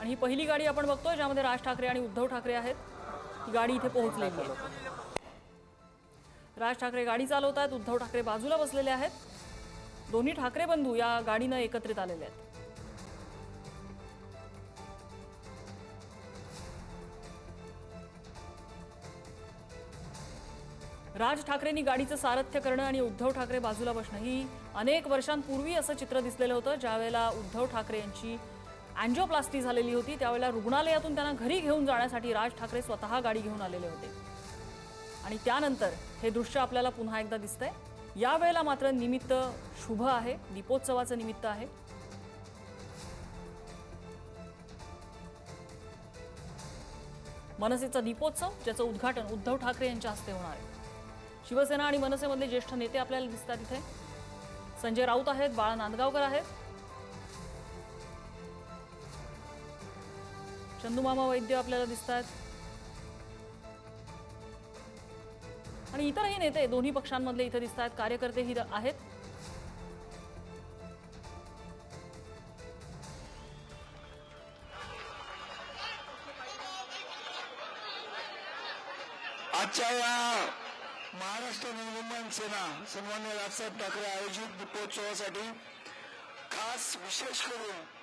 आणि ही पहिली गाडी आपण बघतोय ज्यामध्ये राज ठाकरे आणि उद्धव ठाकरे आहेत. ही गाडी इथे पोहोचलेली आहे. राज ठाकरे गाडी चालवत आहेत उद्धव ठाकरे बाजूला बसलेले आहेत. दोन्ही ठाकरे बंधू या गाडीनं एकत्रित आलेले आहेत. राज ठाकरेंनी गाडीचं सारथ्य करणं आणि उद्धव ठाकरे बाजूला बसणं ही अनेक वर्षांपूर्वी असं चित्र दिसलेलं होतं ज्यावेळेला उद्धव ठाकरे यांची अँजिओप्लास्टी झालेली होती. त्यावेळेला रुग्णालयातून त्यांना घरी घेऊन जाण्यासाठी राज ठाकरे स्वतः गाडी घेऊन आलेले होते. आणि त्यानंतर हे दृश्य आपल्याला पुन्हा एकदा दिसतंय. यावेळेला मात्र निमित्त शुभ आहे. दीपोत्सवाचं निमित्त आहे. मनसेचा दीपोत्सव ज्याचं उद्घाटन उद्धव ठाकरे यांच्या हस्ते होणार आहे. शिवसेना आणि मनसेमधले ज्येष्ठ नेते आपल्याला दिसतात इथे. संजय राऊत आहेत बाळा नांदगावकर आहेत. चंदूमामा वैद्य आपल्याला दिसत आहेत आणि इतरही नेते दोन्ही पक्षांमधले इथे दिसत आहेत कार्यकर्तेही आहेत. आजच्या या महाराष्ट्र नवनिर्माण सेना सन्मान्य राजसाहेब ठाकरे आयोजित दीपोत्सवासाठी खास विशेष करून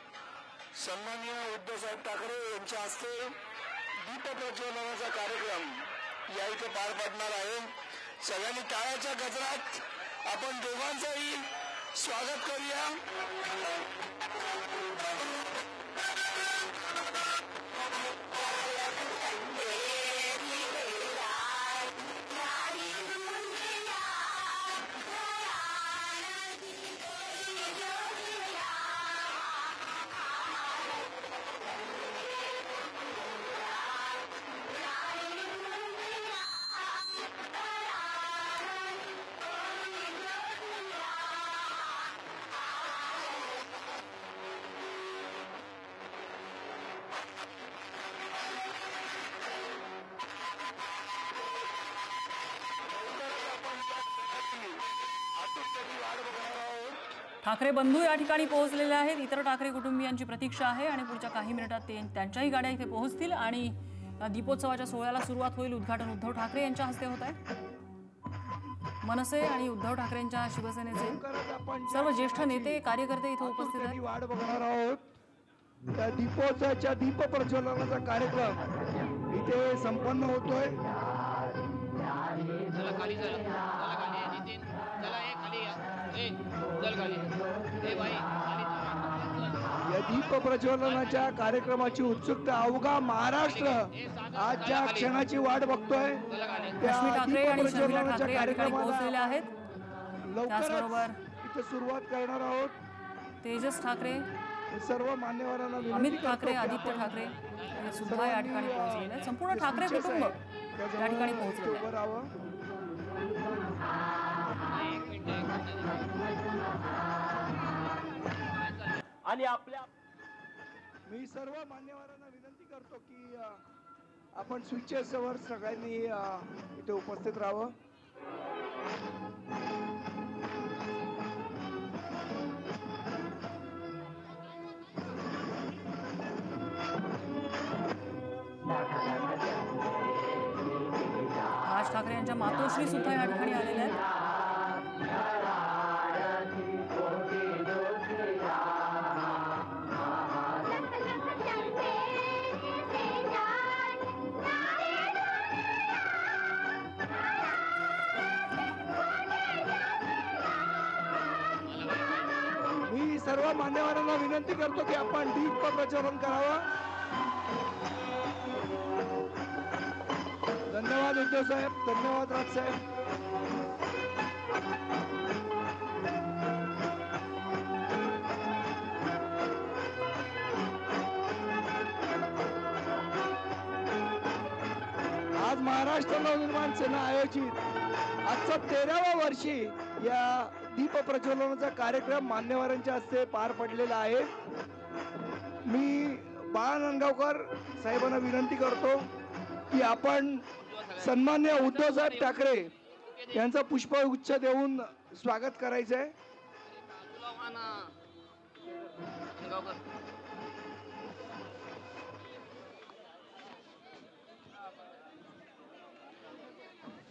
सन्माननीय उद्धवसाहेब ठाकरे यांच्या हस्ते दीपप्रज्वलनाचा कार्यक्रम या इथे पार पडणार आहे. सगळ्यांनी टाळ्याच्या गजरात आपण दोघांचंही स्वागत करूया. ठाकरे बंधू या ठिकाणी पोहोचलेले आहेत. इतर ठाकरे कुटुंबियांची प्रतीक्षा आहे आणि पुढच्या काही मिनिटात ते त्यांच्याही गाड्या इथे पोहोचतील आणि दीपोत्सवाच्या सोहळ्याला सुरुवात होईल. उद्घाटन उद्धव ठाकरे यांच्या हस्ते होत आहे. मनसे आणि उद्धव ठाकरेंच्या शिवसेनेचे सर्व ज्येष्ठ नेते कार्यकर्ते इथे उपस्थित आहेत. वाट बघणार आहोत. त्या दीपोत्सवाच्या दीप प्रज्वलनाचा कार्यक्रम इथे संपन्न होतोय. दीप प्रज्वलनाच्या कार्यक्रमाची उत्सुकता अवघा महाराष्ट्र आज ज्या क्षणाची वाट बघतोय. त्या रश्मी ठाकरे आणि शर्मिला दीपप्रज्वलनाच्या ठाकरे या ठिकाणी पोहोचलेल्या कार्यक्रमाला आहेत. लवकरच सुरुवात करणार आहोत. तेजस ठाकरे सर्व मान्यवरांना विनंती अमित ठाकरे आदित्य ठाकरे हे सुद्धा या ठिकाणी पोहोचलेले आहेत. संपूर्ण ठाकरे कुटुंब या ठिकाणी पोहोचलेले आहे आणि आपल्या मी सर्व मान्यवरांना विनंती करतो की आपण स्विचेस सगळ्यांनी इथे उपस्थित राहावं. राज ठाकरे यांच्या मातोश्री सुद्धा या ठिकाणी आलेल्या आहेत. सर्व मान्यवरांना विनंती करतो की आपण दीप प्रज्वलन करावं. धन्यवाद उद्धव साहेब. धन्यवाद राज साहेब. महाराष्ट्र नवनिर्माण सेना आयोजित. आजचा तेराव्या वर्षी या दीप प्रज्वलनाचा कार्यक्रम मान्यवरांच्या हस्ते पार पडलेला आहे. मी बाळा नांदगावकर साहेबांना विनंती करतो की आपण सन्मान्य उद्धवसाहेब ठाकरे यांचा पुष्पगुच्छ देऊन स्वागत करायचं आहे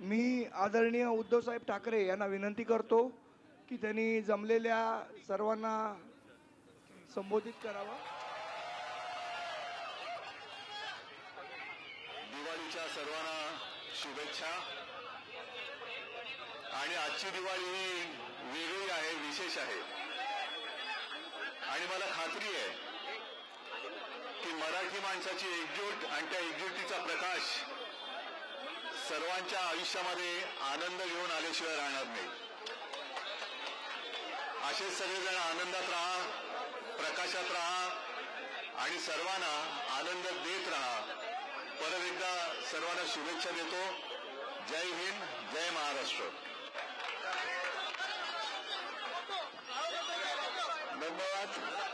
मी आदरणीय उद्धव साहेब ठाकरे यांना विनंती करतो की त्यांनी जमलेल्या सर्वांना संबोधित करावं. दिवाळीच्या सर्वांना शुभेच्छा. आणि आजची दिवाळी ही वेगळी आहे विशेष आहे. आणि मला खात्री आहे की मराठी माणसाची एकजूट आणि त्या एकजुटीचा प्रकाश सर्वांच्या आयुष्यामध्ये आनंद घेऊन आल्याशिवाय राहणार नाही. असेच सगळेजण आनंदात राहा प्रकाशात राहा आणि सर्वांना आनंद देत राहा. परत एकदा सर्वांना शुभेच्छा देतो. जय हिंद जय महाराष्ट्र. धन्यवाद.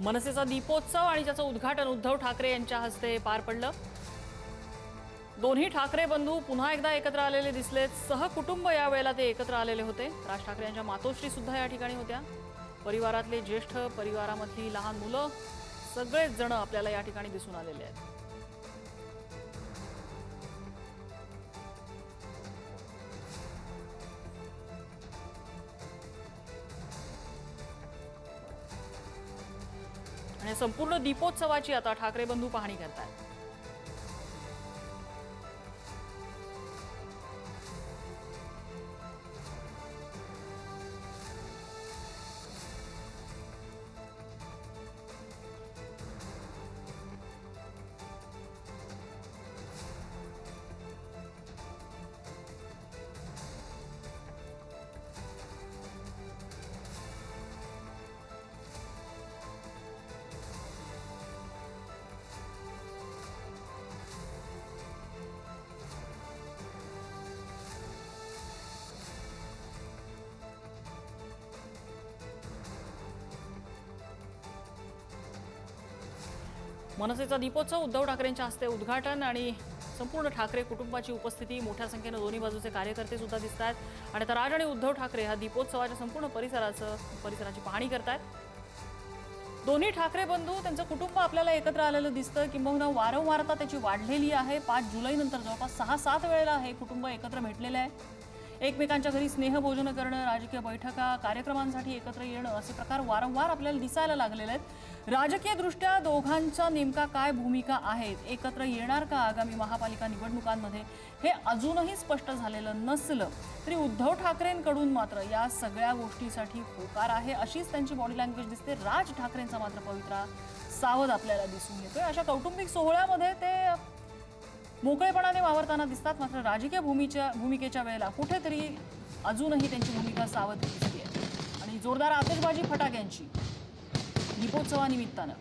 मनसेचा दीपोत्सव आणि त्याचं उद्घाटन उद्धव ठाकरे यांच्या हस्ते पार पडलं. दोन्ही ठाकरे बंधू पुन्हा एकदा एकत्र आलेले दिसलेत. सहकुटुंब यावेळेला ते एकत्र आलेले होते. राज ठाकरे यांच्या मातोश्री सुद्धा या ठिकाणी होत्या. परिवारातले ज्येष्ठ परिवारामधली लहान मुलं सगळेच जण आपल्याला या ठिकाणी दिसून आलेले आहेत. आणि संपूर्ण दीपोत्सवाची आता ठाकरे बंधू पाहणी करतात मनसेचा दीपोत्सव उद्धव ठाकरेंच्या हस्ते उद्घाटन आणि संपूर्ण ठाकरे कुटुंबाची उपस्थिती. मोठ्या संख्येनं दोन्ही बाजूचे कार्यकर्ते सुद्धा दिसत आहेत आणि आता राज आणि उद्धव ठाकरे हा दीपोत्सवाच्या संपूर्ण परिसराचं परिसराची पाहणी करतायत. दोन्ही ठाकरे बंधू त्यांचं कुटुंब आपल्याला एकत्र आलेलं दिसतं किंबहुना वारंवारता त्याची वाढलेली आहे. पाच जुलैनंतर जवळपास सहा सात वेळेला हे कुटुंब एकत्र भेटलेलं आहे. एकमेकांच्या घरी स्नेहभोजनं करणं राजकीय बैठका कार्यक्रमांसाठी एकत्र येणं असे प्रकार वारंवार आपल्याला दिसायला लागलेले आहेत. राजकीय दृष्ट्या दोघांच्या नेमका काय भूमिका आहेत एकत्र येणार का आगामी महापालिका निवडणुकांमध्ये हे अजूनही स्पष्ट झालेलं नसलं तरी उद्धव ठाकरेंकडून मात्र या सगळ्या गोष्टीसाठी होकार आहे अशीच त्यांची बॉडी लँग्वेज दिसते. राज ठाकरेंचा मात्र पवित्रा सावध आपल्याला दिसून येतोय. अशा कौटुंबिक सोहळ्यामध्ये ते मोकळेपणाने वावरताना दिसतात मात्र राजकीय भूमीच्या भूमिकेच्या वेळेला कुठेतरी अजूनही त्यांची भूमिका सावध दिसते आणि जोरदार आतषबाजी फटाक्यांची. 이보 저하님 있다는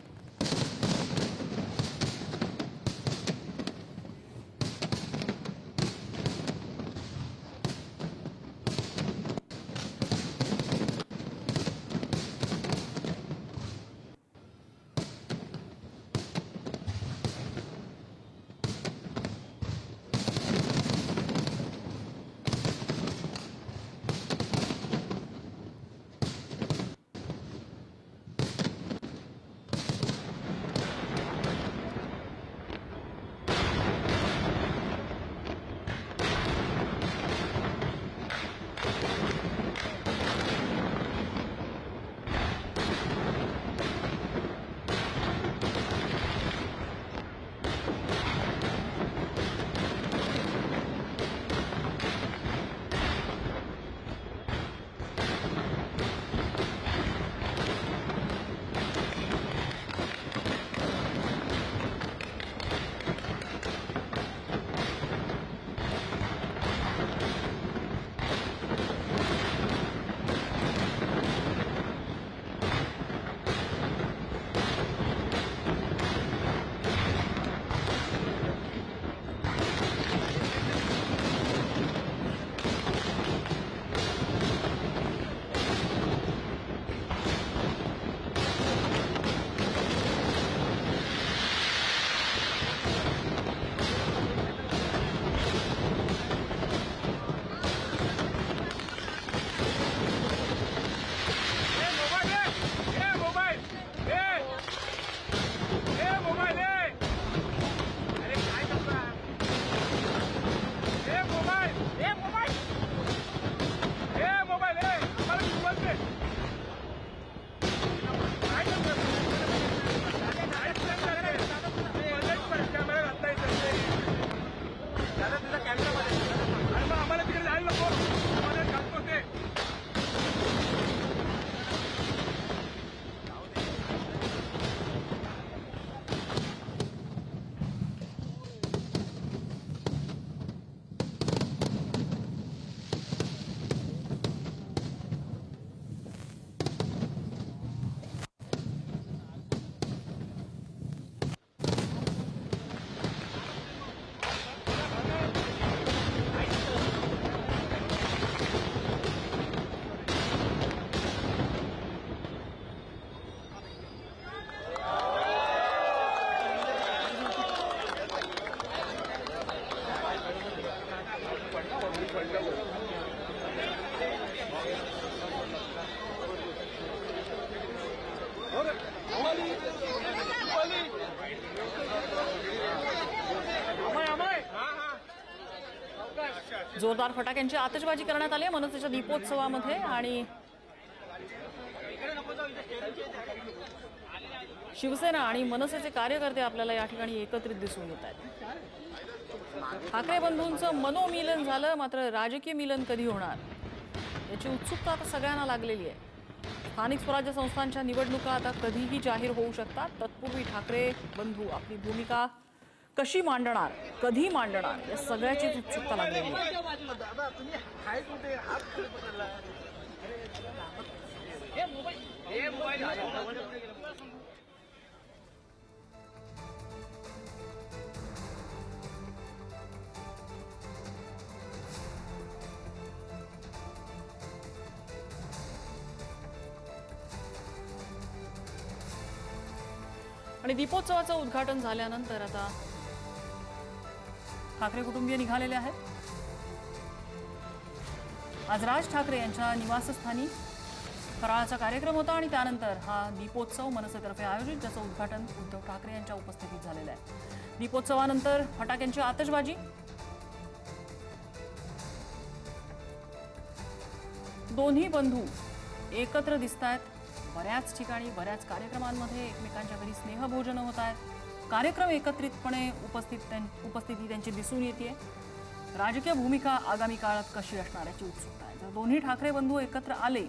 जोरदार फटाक्यांची आतषबाजी करण्यात आली आहे मनसेच्या दीपोत्सवामध्ये आणि शिवसेना आणि मनसेचे कार्यकर्ते आपल्याला या ठिकाणी एकत्रित दिसून येत आहेत. ठाकरे बंधूंचं मनोमिलन झालं मात्र राजकीय मिलन कधी होणार? याची उत्सुकता आता सगळ्यांना लागलेली आहे. स्थानिक स्वराज्य संस्थांच्या निवडणुका आता कधीही जाहीर होऊ शकतात. तत्पूर्वी ठाकरे बंधू आपली भूमिका कशी मांडणार कधी मांडणार या सगळ्याचीच उत्सुकता लागलेली आहे. आणि दीपोत्सवाचं उद्घाटन झाल्यानंतर आता ठाकरे कुटुंबीय निघालेले आहेत. आज राज ठाकरे यांच्या निवासस्थानी फराळाचा कार्यक्रम होता आणि त्यानंतर हा दीपोत्सव मनसेतर्फे आयोजित ज्याचं उद्घाटन उद्धव ठाकरे यांच्या उपस्थितीत झालेलं आहे. दीपोत्सवानंतर फटाक्यांची आतषबाजी. दोन्ही बंधू एकत्र दिसत आहेत बऱ्याच ठिकाणी बऱ्याच कार्यक्रमांमध्ये एकमेकांच्या घरी स्नेहभोजनं होत आहेत कार्यक्रम एकत्रितपणे उपस्थित त्यां- उपस्थिती त्यांची दिसून येते राजकीय भूमिका आगामी काळात कशी असणार याची उत्सुकता आहे. जर दोन्ही ठाकरे बंधू एकत्र आले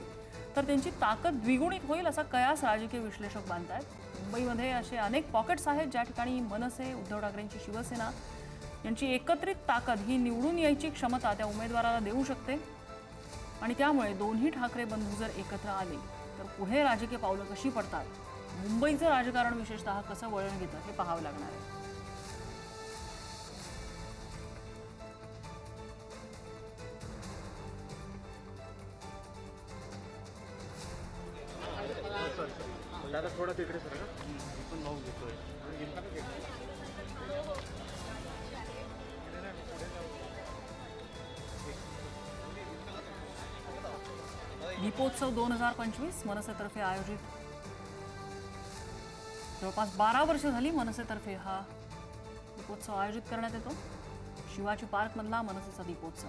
तर त्यांची ताकद द्विगुणित होईल असा कयास राजकीय विश्लेषक बांधतायत मुंबईमध्ये असे अनेक पॉकेट्स आहेत ज्या ठिकाणी मनसे उद्धव ठाकरेंची शिवसेना यांची एकत्रित ताकद ही निवडून यायची क्षमता त्या उमेदवाराला देऊ शकते. आणि त्यामुळे दोन्ही ठाकरे बंधू जर एकत्र आले तर पुढे राजकीय पावलं कशी पडतात? मुंबईचं राजकारण विशेषतः कसं वळण घेतं हे पाहावं लागणार आहे. दादा थोडा तिकडे सर पण भाऊ घेतोय दीपोत्सव दोन हजार पंचवीस मनसेतर्फे आयोजित जवळपास बारा वर्ष झाली मनसेतर्फे हा दीपोत्सव आयोजित करण्यात येतो. शिवाजी पार्कमधला मनसेचा दीपोत्सव.